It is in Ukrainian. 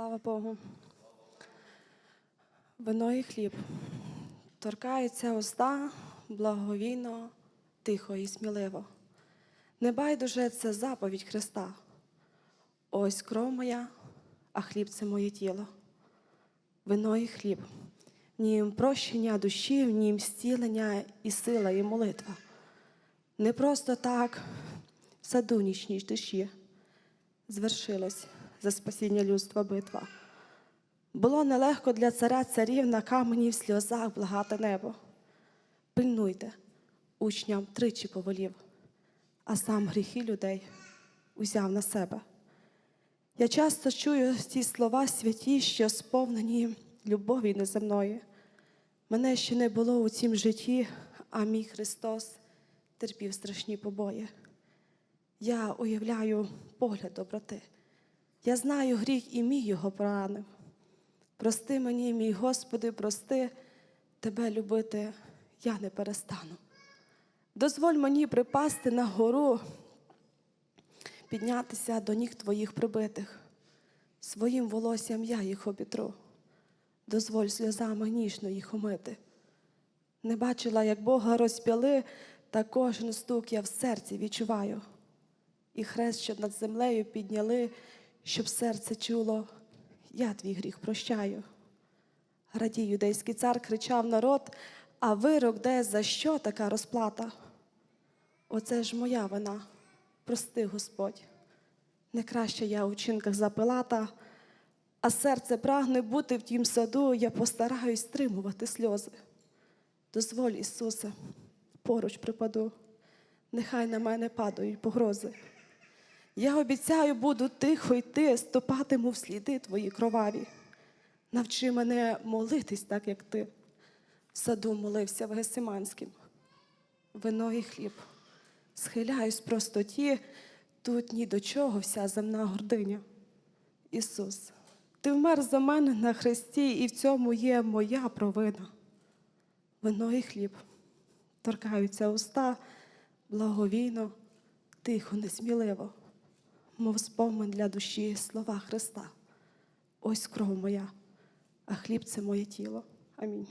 Слава Богу. Вино і хліб. Торкаються уста благовійно, тихо і сміливо. Не байдуже це заповідь Христа. Ось кров моя, а хліб це моє тіло. Вино і хліб. В нім прощення душі, в нім зцілення і сила, і молитва. Не просто так в саду нічній душі звершилась за спасіння людства битва. Було нелегко для царя царів на камені в сльозах благати небо. Пильнуйте, учням тричі повелів, а сам гріхи людей узяв на себе. Я часто чую ті слова святі, що сповнені любові неземної. Мене ще не було у цім житті, а мій Христос терпів страшні побої. Я уявляю погляд доброти. Я знаю гріх і мій його поранив. Прости мені, мій Господи, прости, тебе любити я не перестану. Дозволь мені припасти на гору, піднятися до ніг твоїх прибитих. Своїм волоссям я їх обітру. Дозволь сльозами ніжно їх умити. Не бачила, як Бога розп'яли, та кожен стук я в серці відчуваю. І хрест, що над землею підняли, щоб серце чуло, я твій гріх прощаю. Радій, юдейський цар кричав народ, а вирок де за що така розплата? Оце ж моя вина, прости, Господь. Не краще я у вчинках за Пилата, а серце прагне бути в тім саду, я постараюсь стримувати сльози. Дозволь, Ісусе, поруч припаду, нехай на мене падають погрози. Я обіцяю, буду тихо йти, ступатиму в сліди твої кроваві. Навчи мене молитись так, як ти. В саду молився в Гесиманськім. Вино і хліб. Схиляюсь в простоті, тут ні до чого вся земна гординя. Ісус, ти вмер за мене на хресті, і в цьому є моя провина. Вино і хліб. Торкаються уста благовійно, тихо, несміливо, мов спомин для душі слова Христа. Ось кров моя, а хліб це моє тіло. Амінь.